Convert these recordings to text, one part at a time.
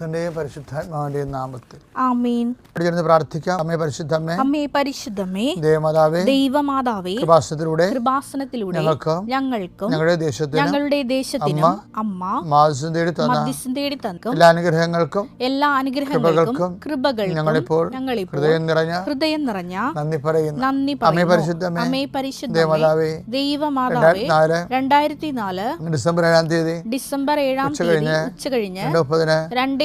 പരിശുദ്ധാത്മാവിന്റെയും നാമത്തിൽ. ആമീൻ. ചേർന്ന് പ്രാർത്ഥിക്കാം. അമ്മേ പരിശുദ്ധമേ അമ്മേ പരിശുദ്ധമേ ദേവമാതാവേ ദൈവമാതാവേ കൃപാസനത്തിലൂടെ കൃപാസനത്തിലൂടെ ഞങ്ങൾക്ക് ഞങ്ങൾക്കും ഞങ്ങളുടെ ദേശത്തിന് ഞങ്ങളുടെ ദേശത്തിനും അമ്മ മാസം തേടി തന്ന മധ്യസ്ഥം തേടി തന്നക്കും എല്ലാ അനുഗ്രഹങ്ങൾക്കും എല്ലാ അനുഗ്രഹങ്ങൾക്കും കൃപകൾക്കും ഞങ്ങളിപ്പോൾ ഞങ്ങളിപ്പോൾ ഹൃദയം നിറഞ്ഞ ഹൃദയം നിറഞ്ഞ നന്ദി പറയുന്നു. നന്ദി അമ്മേ പരിശുദ്ധമേ അമ്മേ പരിശുദ്ധമേ ദേവമാതാവേ ദൈവമാതാവേ രണ്ടായിരത്തി നാല് ഡിസംബർ ഏഴാം തീയതി ഡിസംബർ ഏഴാം തീയതി ഉച്ച കഴിഞ്ഞ് രണ്ട്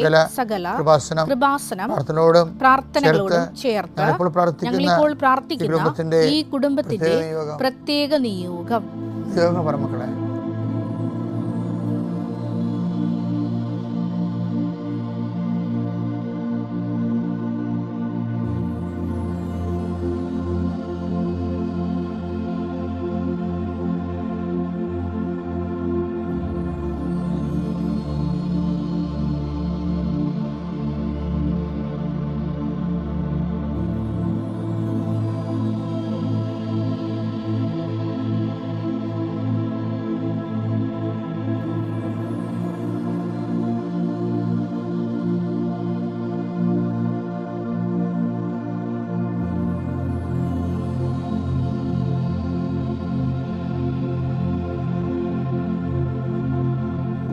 സകല സകല കൃപാസനം കൃപാസനം പ്രാർത്ഥനയോടും പ്രാർത്ഥനകളോടും ചേർത്ത് ഞങ്ങളിപ്പോൾ പ്രാർത്ഥിക്കുന്ന ഈ കുടുംബത്തിന്റെ പ്രത്യേക നിയോഗം. നിയോഗം. പറമക്കളെ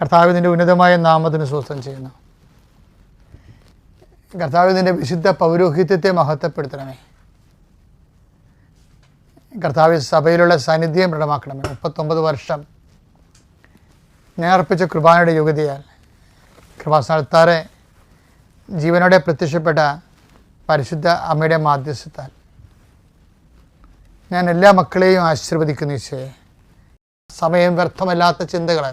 കർത്താവിന്റെ ഉന്നതമായ നാമത്തിന് സ്വസ്ഥം ചെയ്യുന്നു. കർത്താവിന്റെ വിശുദ്ധ പൗരോഹിത്യത്തെ മഹത്വപ്പെടുത്തണമേ. കർത്താവ് സഭയിലുള്ള സാന്നിധ്യം ദൃഢമാക്കണമേ മുപ്പത്തൊമ്പത് വർഷം ഞാൻ അർപ്പിച്ച കൃപാനയുടെ യോഗ്യതയാൽ കൃപാസ്ഥാനത്താറെ ജീവനോടെ പ്രത്യക്ഷപ്പെട്ട പരിശുദ്ധ അമ്മയുടെ മാധ്യസ്ഥത്താൽ ഞാൻ എല്ലാ മക്കളെയും ആശീർവദിക്കുന്നു ഈശോയെ. സമയം വ്യർത്ഥമല്ലാത്ത ചിന്തകൾ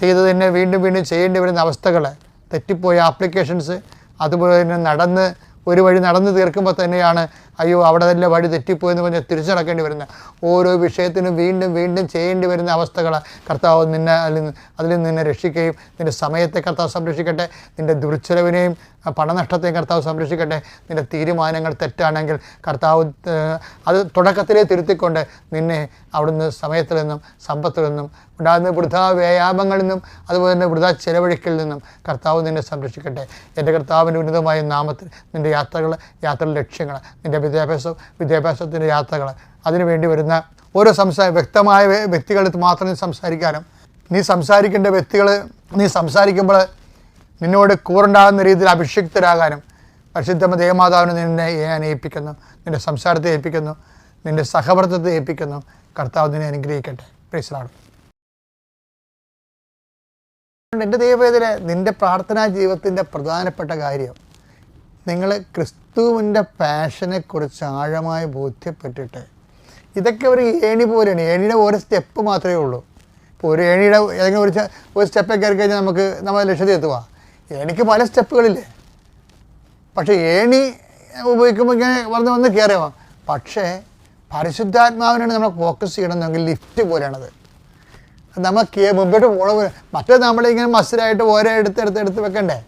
ചെയ്തത് തന്നെ വീണ്ടും വീണ്ടും ചെയ്യേണ്ടി വരുന്ന അവസ്ഥകൾ തെറ്റിപ്പോയ ആപ്ലിക്കേഷൻസ് അതുപോലെ തന്നെ നടന്ന് ഒരു വഴി നടന്ന് തീർക്കുമ്പോൾ തന്നെയാണ് അയ്യോ അവിടെ തന്നെ വഴി തെറ്റിപ്പോയെന്ന് പറഞ്ഞ് തിരിച്ചടക്കേണ്ടി വരുന്ന ഓരോ വിഷയത്തിനും വീണ്ടും വീണ്ടും ചെയ്യേണ്ടി വരുന്ന അവസ്ഥകൾ കർത്താവ് നിന്നെ അതിൽ നിന്ന് നിന്ന് രക്ഷിക്കുകയും നിന്റെ സമയത്തെ കർത്താവ് സംരക്ഷിക്കട്ടെ നിന്റെ ദുർച്ചെലവിനെയും പണനഷ്ടത്തെയും കർത്താവ് സംരക്ഷിക്കട്ടെ നിന്റെ തീരുമാനങ്ങൾ തെറ്റാണെങ്കിൽ കർത്താവ് അത് തുടക്കത്തിലേ തിരുത്തിക്കൊണ്ട് നിന്നെ അവിടുന്ന് സമയത്തിൽ നിന്നും സമ്പത്തിൽ നിന്നും ഉണ്ടാകുന്ന വൃഥാ വ്യായാമങ്ങളിൽ നിന്നും അതുപോലെ തന്നെ വൃഥാ ചെലവഴിക്കിൽ നിന്നും കർത്താവ് നിന്നെ സംരക്ഷിക്കട്ടെ. എന്റെ കർത്താവിന്റെ ഉന്നതമായ നാമത്തിൽ നിന്റെ യാത്രകൾ യാത്രയുടെ ലക്ഷ്യങ്ങൾ നിന്റെ വിദ്യാഭ്യാസം വിദ്യാഭ്യാസത്തിന്റെ യാത്രകൾ. അതിനു വേണ്ടി വരുന്ന ഓരോ സംസാര വ്യക്തമായ വ്യ- മാത്രം സംസാരിക്കാനും നീ സംസാരിക്കേണ്ട വ്യക്തികൾ നീ സംസാരിക്കുമ്പോൾ നിന്നോട് കൂറുണ്ടാകുന്ന രീതിയിൽ അഭിഷിക്തരാകാനും പരിശുദ്ധമ ദേവമാതാവിന് നിന്നെ ഞാൻ ഏൽപ്പിക്കുന്നു നിന്റെ സംസാരത്തെ ഏൽപ്പിക്കുന്നു നിന്റെ സഹവർത്തത്തെ ഏൽപ്പിക്കുന്നു. കർത്താവ് നിന്നെ അനുഗ്രഹിക്കട്ടെ. പ്രീസലാണ് എന്റെ ദൈവവേദന നിന്റെ പ്രാർത്ഥനാ ജീവിതത്തിന്റെ പ്രധാനപ്പെട്ട കാര്യം നിങ്ങൾ ക്രിസ്തുവിന്റെ പാഷനെക്കുറിച്ച് ആഴമായി ബോധ്യപ്പെട്ടിട്ട് ഇതൊക്കെ ഒരു ഏണി പോലെയാണ്. ഏണിയുടെ ഓരോ സ്റ്റെപ്പ് മാത്രമേ ഉള്ളൂ. ഇപ്പോൾ ഒരു ഏണിയുടെ ഏതെങ്കിലും ഒരു ഒരു സ്റ്റെപ്പ് കയറി കഴിഞ്ഞാൽ നമുക്ക് നമ്മൾ ലക്ഷ്യത്തിൽ എത്തുക. ഏണിക്ക് പല സ്റ്റെപ്പുകളില്ലേ പക്ഷേ ഏണി ഉപയോഗിക്കുമ്പോൾ ഇങ്ങനെ വന്ന് വന്ന് കയറിയാവാം പക്ഷേ പരിശുദ്ധാത്മാവിനാണ് നമ്മൾ ഫോക്കസ് ചെയ്യണമെന്നെങ്കിൽ ലിഫ്റ്റ് പോലെയാണത്. നമ്മൾ മുമ്പോട്ട് പോകണ പോലെ. മറ്റേ നമ്മളിങ്ങനെ മസിലായിട്ട് ഓരോ എടുത്ത് എടുത്ത് എടുത്ത് വെക്കണ്ടേ?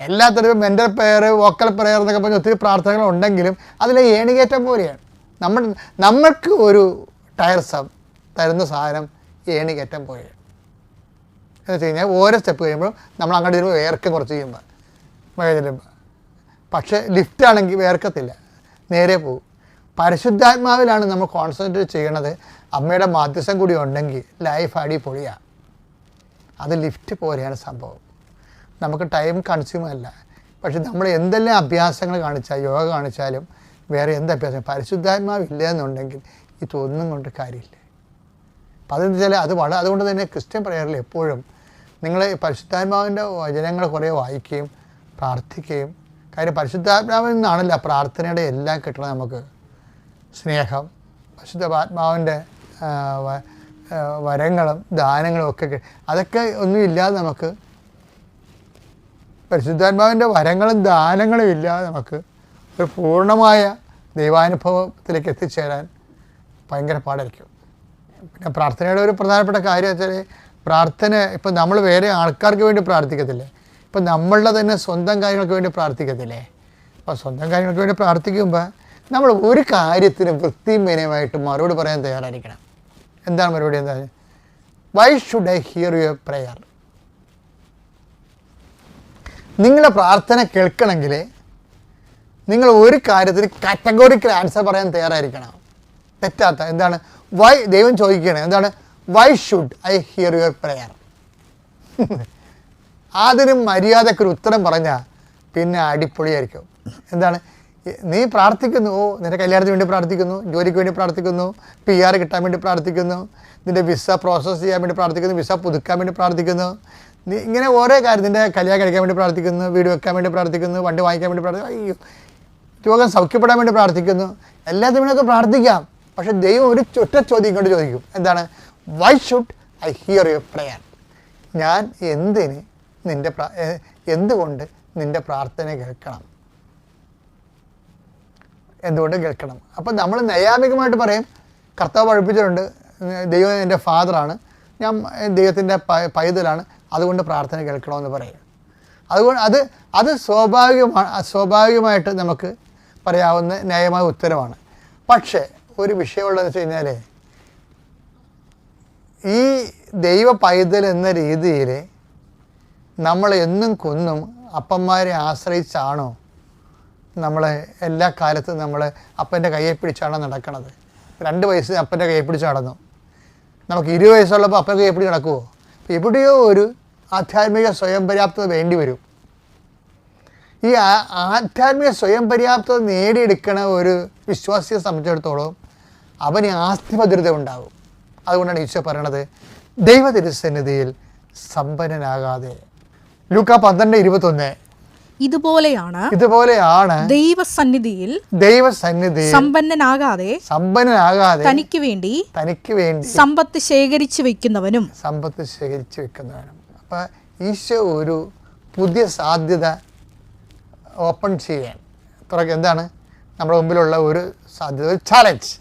എല്ലാത്തരം മെന്റൽ പ്രെയർ വോക്കൽ പ്രെയർ എന്നൊക്കെ പറഞ്ഞ് ഒത്തിരി പ്രാർത്ഥനകൾ ഉണ്ടെങ്കിലും അതിലെ ഏണികേറ്റം പോലെയാണ്. നമ്മൾ നമ്മൾക്ക് ഒരു ടയർ സബ് തരുന്ന സാധനം ഏണികേറ്റം പോലെയാണ്. എന്ന് വെച്ച് കഴിഞ്ഞാൽ ഓരോ സ്റ്റെപ്പ് കഴിയുമ്പോഴും നമ്മൾ അങ്ങോട്ട് ചെല്ലുമ്പോൾ വേർക്കും കുറച്ച് ചെയ്യുമ്പോൾ മഴ ചെല്ലുമ്പോൾ പക്ഷേ ലിഫ്റ്റ് ആണെങ്കിൽ വേർക്കത്തില്ല. നേരെ പോകും. പരിശുദ്ധാത്മാവിലാണ് നമ്മൾ കോൺസെൻട്രേറ്റ് ചെയ്യണത്. അമ്മയുടെ മാധ്യസ്ഥം കൂടി ഉണ്ടെങ്കിൽ ലൈഫ് അടിപൊളിയാണ്. അത് ലിഫ്റ്റ് പോലെയാണ് സംഭവം. നമുക്ക് ടൈം കൺസ്യൂം അല്ല. പക്ഷെ നമ്മൾ എന്തെല്ലാം അഭ്യാസങ്ങൾ കാണിച്ചാൽ യോഗ കാണിച്ചാലും വേറെ എന്ത് അഭ്യാസം? പരിശുദ്ധാത്മാവില്ല എന്നുണ്ടെങ്കിൽ ഇതൊന്നും കൊണ്ട് കാര്യമില്ല. അപ്പം അതെന്ന് വെച്ചാൽ അത് വളരെ അതുകൊണ്ട് തന്നെ ക്രിസ്ത്യൻ പ്രയറിൽ എപ്പോഴും നിങ്ങൾ പരിശുദ്ധാത്മാവിന്റെ വചനങ്ങൾ കുറേ വായിക്കുകയും പ്രാർത്ഥിക്കുകയും കാര്യം പരിശുദ്ധാത്മാവിൽ നിന്നാണല്ലോ പ്രാർത്ഥനയുടെ എല്ലാം കിട്ടണം നമുക്ക്. സ്നേഹം പരിശുദ്ധാത്മാവിന്റെ വരങ്ങളും ദാനങ്ങളും ഒക്കെ അതൊക്കെ ഒന്നും ഇല്ലാതെ നമുക്ക് പരിശുദ്ധാത്മാവിന്റെ വരങ്ങളും ദാനങ്ങളും ഇല്ലാതെ നമുക്ക് ഒരു പൂർണമായ ദൈവാനുഭവത്തിലേക്ക് എത്തിച്ചേരാൻ ഭയങ്കര പാടായിരിക്കും. പിന്നെ പ്രാർത്ഥനയുടെ ഒരു പ്രധാനപ്പെട്ട കാര്യം വെച്ചാൽ പ്രാർത്ഥന ഇപ്പം നമ്മൾ വേറെ ആൾക്കാർക്ക് വേണ്ടി പ്രാർത്ഥിക്കത്തില്ലേ? ഇപ്പം നമ്മളുടെ തന്നെ സ്വന്തം കാര്യങ്ങൾക്ക് വേണ്ടി പ്രാർത്ഥിക്കത്തില്ലേ? അപ്പോൾ സ്വന്തം കാര്യങ്ങൾക്ക് വേണ്ടി പ്രാർത്ഥിക്കുമ്പോൾ നമ്മൾ ഒരു കാര്യത്തിന് വൃത്തിയും വിനയമായിട്ട് മറുപടി പറയാൻ തയ്യാറായിരിക്കണം. എന്താണ് മറുപടി എന്താ why should I hear your prayer നിങ്ങളുടെ പ്രാർത്ഥന കേൾക്കണമെങ്കിൽ നിങ്ങൾ ഒരു കാര്യത്തിന് കാറ്റഗോറിക്കൽ ആൻസർ പറയാൻ തയ്യാറായിരിക്കണം. തെറ്റാത്ത എന്താണ്? വൈ ദൈവം ചോദിക്കുകയാണ് എന്താണ്? Why should I hear your prayer അതിന് മര്യാദക്കൊരു ഉത്തരം പറഞ്ഞാൽ പിന്നെ അടിപൊളിയായിരിക്കും. എന്താണ്? നീ പ്രാർത്ഥിക്കുന്നു ഓ നിന്റെ കല്യാണത്തിന് വേണ്ടി പ്രാർത്ഥിക്കുന്നു ജോലിക്ക് വേണ്ടി പ്രാർത്ഥിക്കുന്നു പി ആർ കിട്ടാൻ വേണ്ടി പ്രാർത്ഥിക്കുന്നു നിന്റെ വിസ പ്രോസസ്സ് ചെയ്യാൻ വേണ്ടി പ്രാർത്ഥിക്കുന്നു വിസ പുതുക്കാൻ വേണ്ടി പ്രാർത്ഥിക്കുന്നു ഇങ്ങനെ ഓരോ കാര്യത്തിന്റെ കല്യാണം കഴിക്കാൻ വേണ്ടി പ്രാർത്ഥിക്കുന്നു വീട് വെക്കാൻ വേണ്ടി പ്രാർത്ഥിക്കുന്നു വണ്ടി വാങ്ങിക്കാൻ വേണ്ടി പ്രാർത്ഥിക്കുന്നു അയ്യോ രോഗം സൗഖ്യപ്പെടാൻ വേണ്ടി പ്രാർത്ഥിക്കുന്നു എല്ലാത്തിനൊക്കെ പ്രാർത്ഥിക്കാം. പക്ഷെ ദൈവം ഒരു ചുറ്റ ചോദ്യം കൊണ്ട് ചോദിക്കും. എന്താണ്? Why should I hear your prayer ഞാൻ എന്തിന് നിന്റെ എന്തുകൊണ്ട് നിന്റെ പ്രാർത്ഥന കേൾക്കണം? എന്തുകൊണ്ട് കേൾക്കണം? അപ്പം നമ്മൾ നൈയാമികമായിട്ട് പറയും കർത്താവ് പഠിപ്പിച്ചിട്ടുണ്ട് ദൈവം എന്റെ ഫാദറാണ് ഞാൻ ദൈവത്തിന്റെ പൈതലാണ് അതുകൊണ്ട് പ്രാർത്ഥന കേൾക്കണമെന്ന് പറയും. അതുകൊണ്ട് അത് അത് സ്വാഭാവികമാണ് സ്വാഭാവികമായിട്ട് നമുക്ക് പറയാവുന്ന ന്യായമായ ഉത്തരമാണ്. പക്ഷേ ഒരു വിഷയമുള്ളതെന്ന് വെച്ച് കഴിഞ്ഞാൽ ഈ ദൈവ പൈതൽ എന്ന രീതിയിൽ നമ്മൾ എന്നും കൊന്നും അപ്പന്മാരെ ആശ്രയിച്ചാണോ നമ്മൾ എല്ലാ കാലത്തും നമ്മൾ അപ്പന്റെ കയ്യെ പിടിച്ചാണോ നടക്കണത്? രണ്ട് വയസ്സ് അപ്പന്റെ കയ്യെ പിടിച്ച് നടന്നു. നമുക്ക് ഇരുപത് വയസ്സുള്ളപ്പോൾ അപ്പന്റെ കയ്യെ പിടിച്ച് നടക്കുമോ എവിടെയോ ഒരു ആധ്യാത്മിക സ്വയം പര്യാപ്തത വേണ്ടി വരും. ഈ ആധ്യാത്മിക സ്വയം പര്യാപ്തത നേടിയെടുക്കണ ഒരു വിശ്വാസിയെ സംബന്ധിച്ചിടത്തോളം അവന് ആസ്തിഭദ്രത ഉണ്ടാകും. അതുകൊണ്ടാണ് ഈശോ പറയണത് ദൈവ തിരുസന്നിധിയിൽ സമ്പന്നനാകാതെ. ലൂക്ക പന്ത്രണ്ട് ഇരുപത്തൊന്ന്. ഇതുപോലെയാണ് ഇതുപോലെയാണ് ദൈവസന്നിധിയിൽ ദൈവസന്നിധി സമ്പന്നനാകാതെ സമ്പന്നനാകാതെ തനിക്ക് വേണ്ടി തനിക്ക് വേണ്ടി സമ്പത്ത് ശേഖരിച്ചു വെക്കുന്നവനും സമ്പത്ത് ശേഖരിച്ചു വെക്കുന്നവനും. അപ്പം ഈശോ ഒരു പുതിയ സാധ്യത ഓപ്പൺ ചെയ്യാൻ തുറക്ക എന്താണ്? നമ്മുടെ മുമ്പിലുള്ള ഒരു സാധ്യത ഒരു ചാലഞ്ച്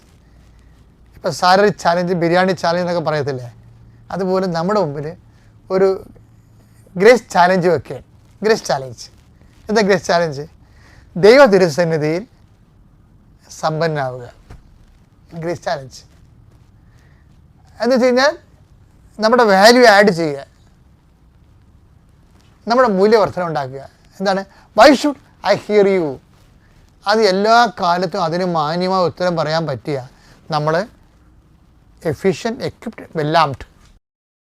ഇപ്പം സാലറി ചാലഞ്ച് ബിരിയാണി ചാലഞ്ച് എന്നൊക്കെ പറയത്തില്ലേ? അതുപോലെ നമ്മുടെ മുമ്പിൽ ഒരു ഗ്രേസ് ചാലഞ്ച് ഒക്കെ ഗ്രേസ് ചാലഞ്ച് എന്താ ഗ്രേസ് ചാലഞ്ച് ദൈവ തിരുസന്നിധിയിൽ സമ്പന്നാവുക ഗ്രേസ് ചാലഞ്ച് എന്ന് വെച്ച് കഴിഞ്ഞാൽ നമ്മുടെ വാല്യൂ ആഡ് ചെയ്യുക. നമ്മുടെ മൂല്യവർദ്ധന ഉണ്ടാക്കുക. എന്താണ്? Why should I hear you അത് എല്ലാ കാലത്തും അതിന് മാന്യമായ ഉത്തരം പറയാൻ പറ്റിയ നമ്മൾ എഫിഷ്യൻ എക്വിപ്ഡ് വെല്ലാംഡ്